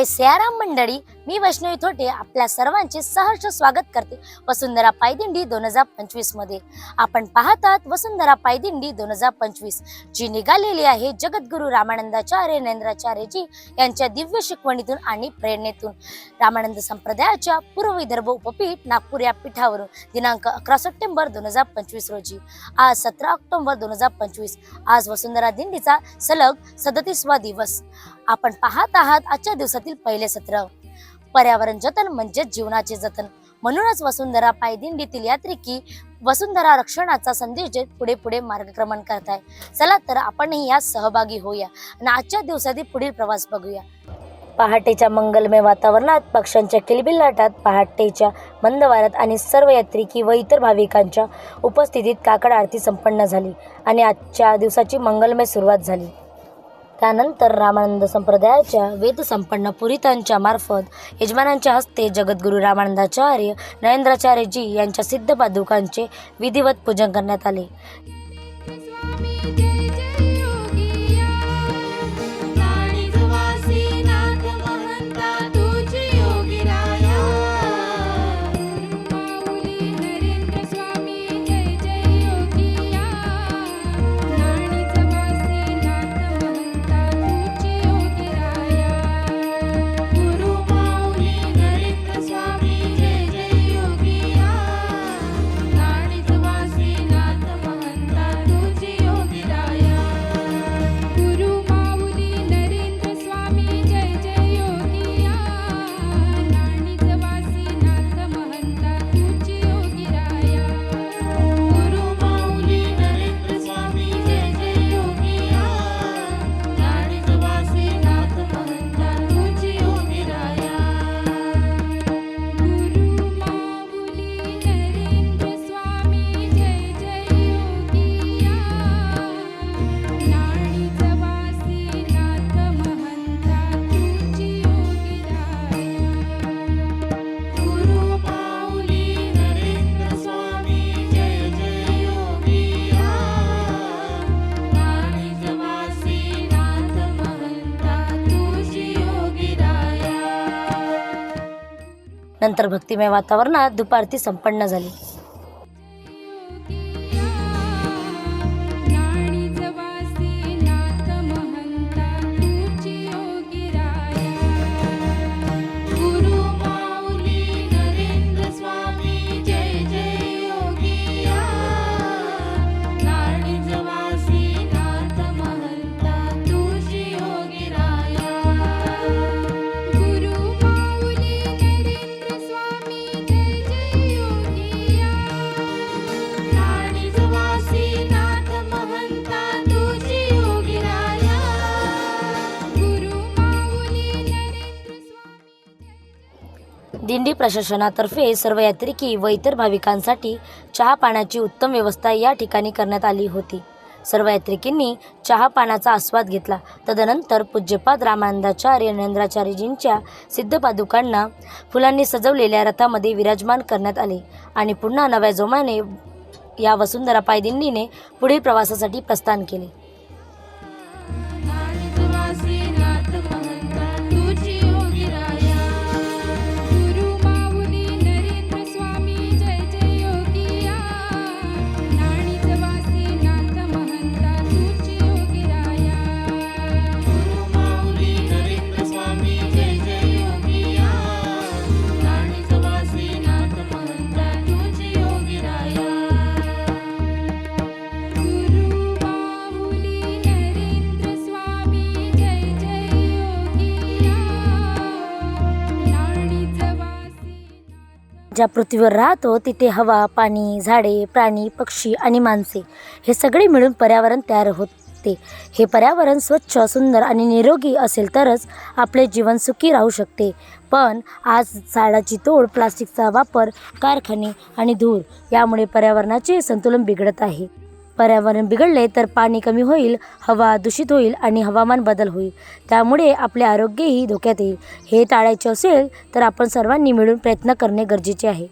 जय सियाराम मंडळी. मी वैष्णवी थोटे आपल्या सर्वांचे सहर्ष स्वागत करते. वसुंधरा पायदिंडी दोन हजार पंचवीसमध्ये. आपण पाहतात वसुंधरा पायदिंडी दोन हजार पंचवीस. जी निघालेली आहे जगद्गुरु रामानंदाचार्य नरेंद्राचार्यजी यांच्या दिव्य शिकवणीतून आणि प्रेरणेतून. रामानंद संप्रदायाच्या पूर्व विदर्भ उपपीठ नागपूर या पीठावरून दिनांक अकरा सप्टेंबर दोन हजार पंचवीस रोजी. आज सतरा ऑक्टोबर दोन हजार पंचवीस. आज वसुंधरा दिंडीचा सलग सदतीसवा दिवस. आपण पाहत आहात आजच्या दिवसातील पहिले सत्र. पर्यावरण जतन म्हणजे जीवनाचे जतन. म्हणूनच वसुंधरा पायदिंडीतील यात्रिकी वसुंधरा रक्षणाचा संदेश देत पुढे पुढे मार्गक्रमण करताय. चला तर आपणही यात सहभागी होऊया आणि आजच्या दिवसातील पुढील प्रवास बघूया. पहाटेच्या मंगलमय वातावरणात पक्ष्यांच्या किलबिलाटात पहाटेच्या मंद वाऱ्यात आणि सर्व यात्रिकी व इतर भाविकांच्या उपस्थितीत काकड आरती संपन्न झाली आणि आजच्या दिवसाची मंगलमय सुरुवात झाली. त्यानंतर रामानंद संप्रदायाच्या वेदसंपन्न पुरितांच्या मार्फत यजमानांच्या हस्ते जगद्गुरू रामानंदाचार्य नरेंद्राचार्यजी यांच्या सिद्ध पादुकांचे विधिवत पूजन करण्यात आले. नंतर भक्तिमय वातावरणात दुपारती संपन्न झाली. प्रशासनातर्फे सर्व यात्रिकी व इतर भाविकांसाठी चहा पाण्याची उत्तम व्यवस्था या ठिकाणी करण्यात आली होती. सर्व यात्रिकींनी चहा पाण्याचा आस्वाद घेतला. तदनंतर पूज्यपाद रामानंदाचार्य नरेंद्राचार्यजींच्या सिद्धपादुकांना फुलांनी सजवलेल्या रथामध्ये विराजमान करण्यात आले आणि पुन्हा नव्या जोमाने या वसुंधरा पायदिंडीने पुढील प्रवासासाठी प्रस्थान केले. ज्या पृथ्वीवर राहतो तिथे हवा पाणी झाडे प्राणी पक्षी आणि माणसे हे सगळे मिळून पर्यावरण तयार होते. हे पर्यावरण स्वच्छ सुंदर आणि निरोगी असेल तरच आपले जीवन सुखी राहू शकते. पण आज झाडाची तोड प्लास्टिकचा वापर कारखाने आणि धूर यामुळे पर्यावरणाचे संतुलन बिघडत आहे. पर्यावरण बिघडले तर पाणी कमी होईल हवा दूषित होईल आणि हवामान बदल होईल. त्यामुळे आपले आरोग्यही धोक्यात येईल. हे टाळायचे असेल तर आपण सर्वांनी मिळून प्रयत्न करणे गरजेचे आहे.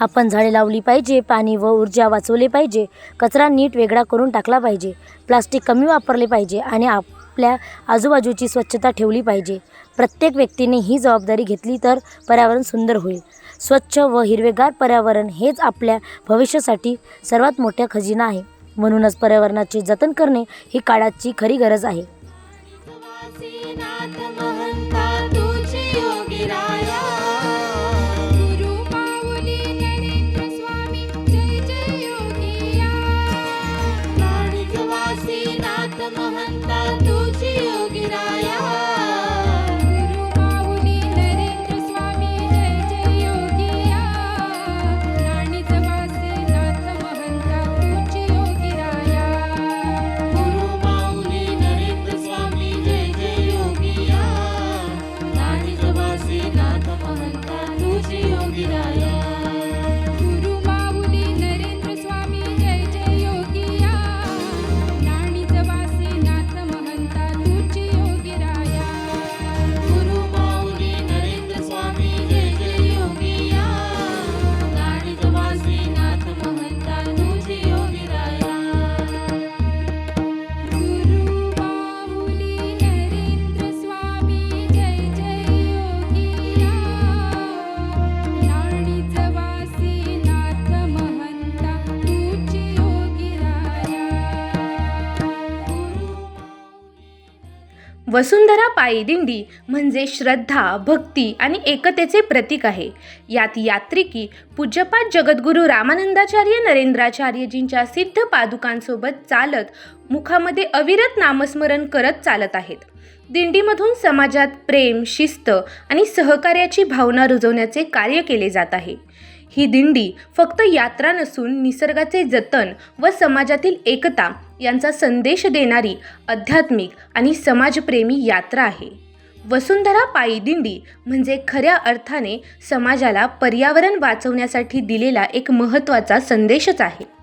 आपण झाडे लावली पाहिजे पाणी व ऊर्जा वाचवली पाहिजे कचरा नीट वेगळा करून टाकला पाहिजे प्लास्टिक कमी वापरले पाहिजे आणि आपल्या आजूबाजूची स्वच्छता ठेवली पाहिजे. प्रत्येक व्यक्तीने ही जबाबदारी घेतली तर पर्यावरण सुंदर होईल. स्वच्छ व हिरवेगार पर्यावरण हेच आपल्या भविष्यासाठी सर्वात मोठ्या खजिना आहे. म्हणूनच पर्यावरणाचे जतन करणे ही काळाची खरी गरज आहे. वसुंधरा पायीदिंडी म्हणजे श्रद्धा भक्ती आणि एकतेचे प्रतीक आहे. यात यात्रिकी पूज्यपाठ जगद्गुरू रामानंदाचार्य नरेंद्राचार्यजींच्या सिद्ध पादुकांसोबत चालत मुखामध्ये अविरत नामस्मरण करत चालत आहेत. दिंडीमधून समाजात प्रेम शिस्त आणि सहकार्याची भावना रुजवण्याचे कार्य केले जात आहे. ही दिंडी फक्त यात्रा नसून निसर्गाचे जतन व समाजातील एकता यांचा संदेश देणारी आध्यात्मिक आणि समाजप्रेमी यात्रा आहे. वसुंधरा पायी दिंडी म्हणजे खऱ्या अर्थाने समाजाला पर्यावरण वाचवण्यासाठी दिलेला एक महत्त्वाचा संदेशच आहे.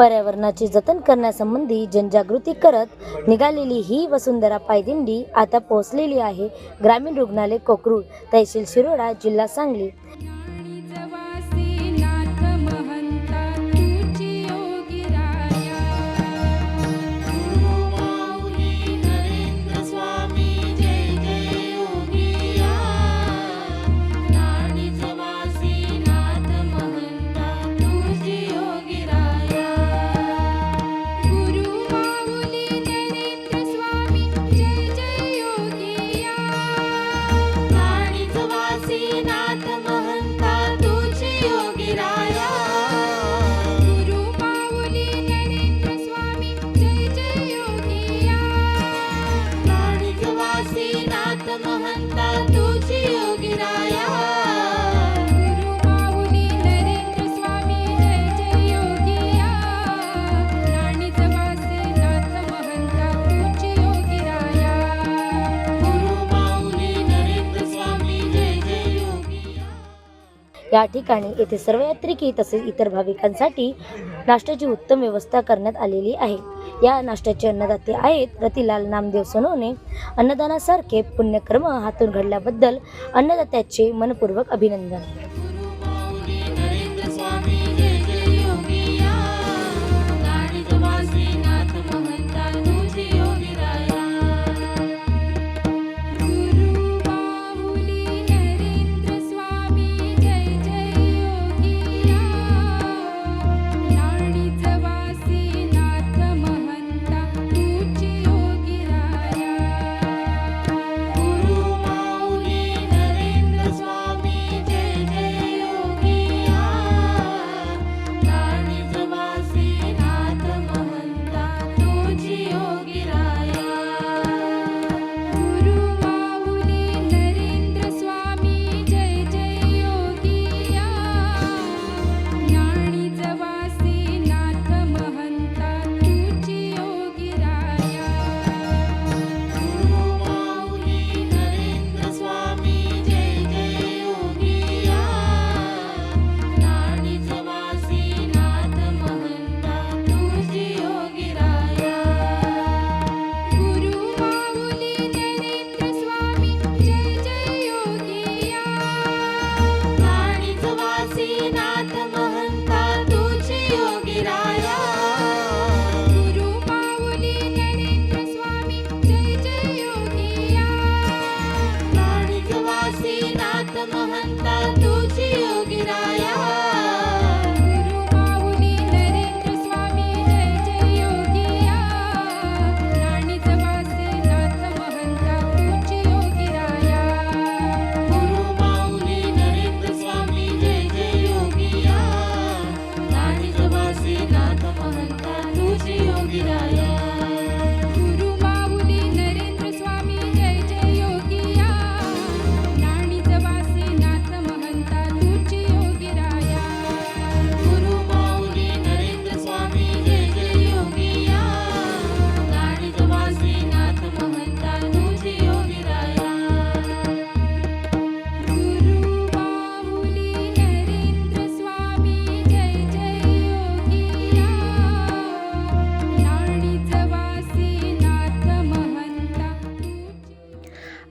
पर्यावरणाचे जतन करण्यासंबंधी जनजागृती करत निघालेली ही वसुंधरा पायदिंडी आता पोहोचलेली आहे. ग्रामीण रुग्णालय कोकरूळ तहसील शिरोडा जिल्हा सांगली. या ठिकाणी येथे सर्व यात्रिकी तसेच इतर भाविकांसाठी नाश्त्याची उत्तम व्यवस्था करण्यात आलेली आहे. या नाश्त्याचे अन्नदाते आहेत रतिलाल नामदेव सोनवणे. अन्नदानासारखे पुण्यकर्म हातून घडल्याबद्दल अन्नदात्याचे मनपूर्वक अभिनंदन.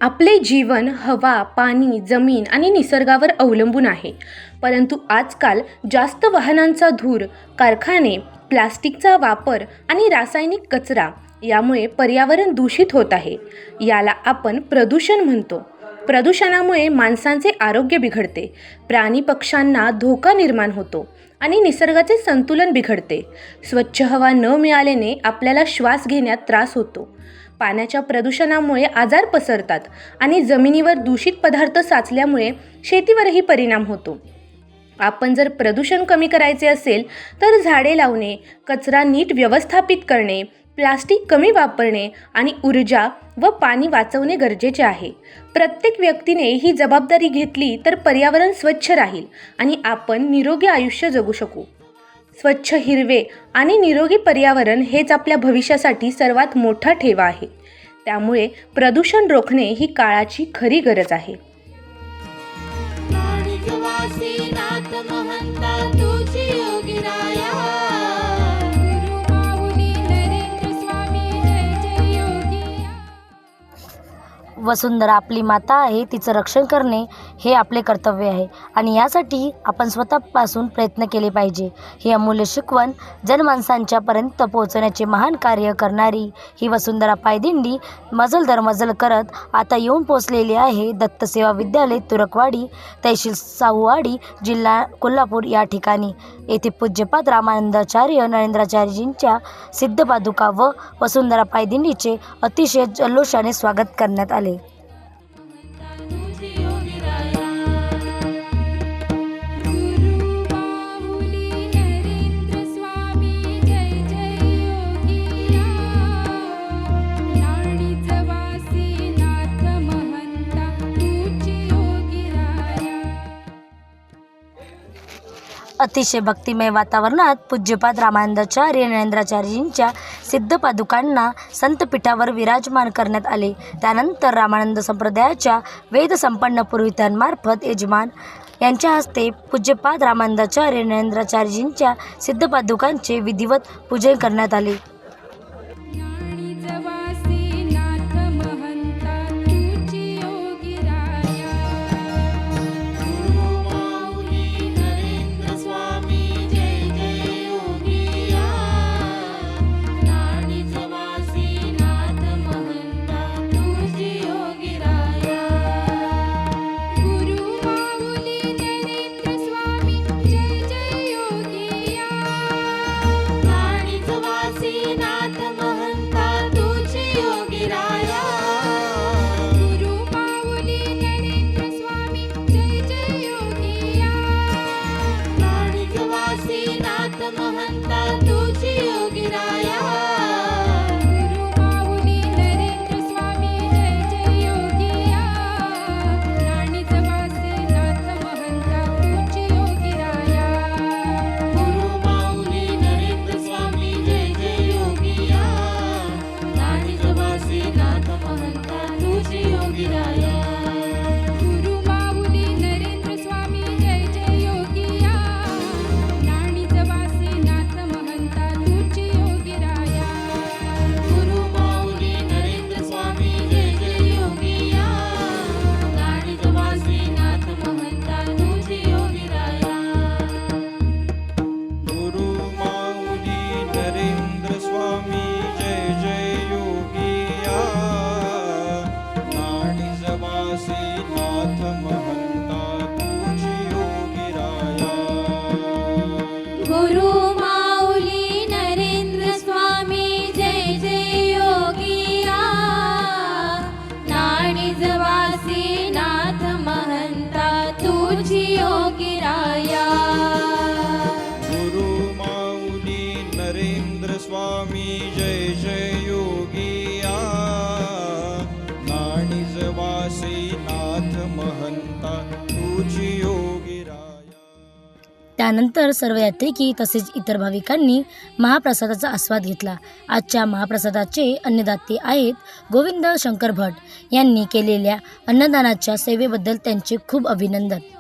आपले जीवन हवा पाणी जमीन आणि निसर्गावर अवलंबून आहे. परंतु आजकाल जास्त वाहनांचा धूर कारखाने प्लास्टिकचा वापर आणि रासायनिक कचरा यामुळे पर्यावरण दूषित होत आहे. याला आपण प्रदूषण म्हणतो. प्रदूषणामुळे माणसांचे आरोग्य बिघडते. प्राणी पक्ष्यांना धोका निर्माण होतो आणि निसर्गाचे संतुलन बिघडते. स्वच्छ हवा न मिळाल्याने आपल्याला श्वास घेण्यात त्रास होतो. पाण्याच्या प्रदूषणामुळे आजार पसरतात आणि जमिनीवर दूषित पदार्थ साचल्यामुळे शेतीवरही परिणाम होतो. आपण जर प्रदूषण कमी करायचे असेल तर झाडे लावणे कचरा नीट व्यवस्थापित करणे प्लास्टिक कमी वापरणे आणि ऊर्जा व पाणी वाचवणे गरजेचे आहे. प्रत्येक व्यक्तीने ही जबाबदारी घेतली तर पर्यावरण स्वच्छ राहील आणि आपण निरोगी आयुष्य जगू शकू. स्वच्छ हिरवे आणि निरोगी पर्यावरण हेच आपल्या भविष्यासाठी सर्वात मोठा ठेवा आहे. त्यामुळे प्रदूषण रोखणे ही काळाची खरी गरज आहे. वसुंधरा आपली माता आहे तिचं रक्षण करणे हे आपले कर्तव्य आहे. आणि यासाठी आपण स्वतःपासून प्रयत्न केले पाहिजे. ही अमूल्य शिकवण जनमानसांच्यापर्यंत पोहोचण्याचे महान कार्य करणारी ही वसुंधरा पायदिंडी मजल दर मजल करत आता येऊन पोचलेली आहे दत्तसेवा विद्यालय तुरकवाडी तहसील साहूवाडी जिल्हा कोल्हापूर या ठिकाणी. येथे पूज्यपाद रामानंदाचार्य नरेंद्राचार्यजींच्या सिद्धपादुका व वसुंधरा पायदिंडीचे अतिशय जल्लोषाने स्वागत करण्यात आले. अतिशय भक्तिमय वातावरणात पूज्यपाद रामानंदाचार्य नरेंद्राचार्यजींच्या सिद्ध पादुकांना संतपीठावर विराजमान करण्यात आले. त्यानंतर रामानंद संप्रदायाच्या वेदसंपन्न पुरोहितांमार्फत यजमान यांच्या हस्ते पूज्यपाद रामानंदाचार्य नरेंद्राचार्यजींच्या सिद्धपादुकांचे विधिवत पूजन करण्यात आले. त्यानंतर सर्व यात्रिकी तसेच इतर भाविकांनी महाप्रसादाचा आस्वाद घेतला. आजच्या महाप्रसादाचे अन्नदाते आहेत गोविंद शंकर भट. यांनी केलेल्या अन्नदानाच्या सेवेबद्दल त्यांचे खूप अभिनंदन.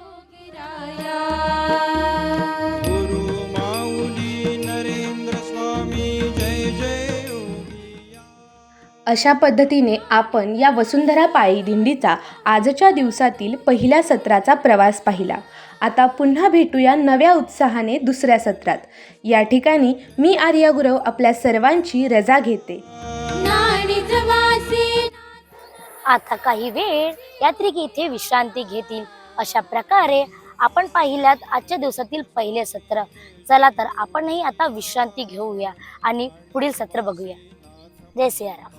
अशा पद्धतीने आपण या वसुंधरा पायी दिंडीचा आजच्या दिवसातील पहिल्या सत्राचा प्रवास पाहिला. आता पुन्हा भेटूया नव्या उत्साहाने दुसऱ्या सत्रात. या ठिकाणी मी आर्या गुरव आपल्या सर्वांची रजा घेते. आता काही वेळ यात्रिक इथे विश्रांती घेतील. अशा प्रकारे आपण पाहिल्यात आजच्या दिवसातील पहिले सत्र. चला तर आपणही आता विश्रांती घेऊया आणि पुढील सत्र बघूया. जय सियाराम.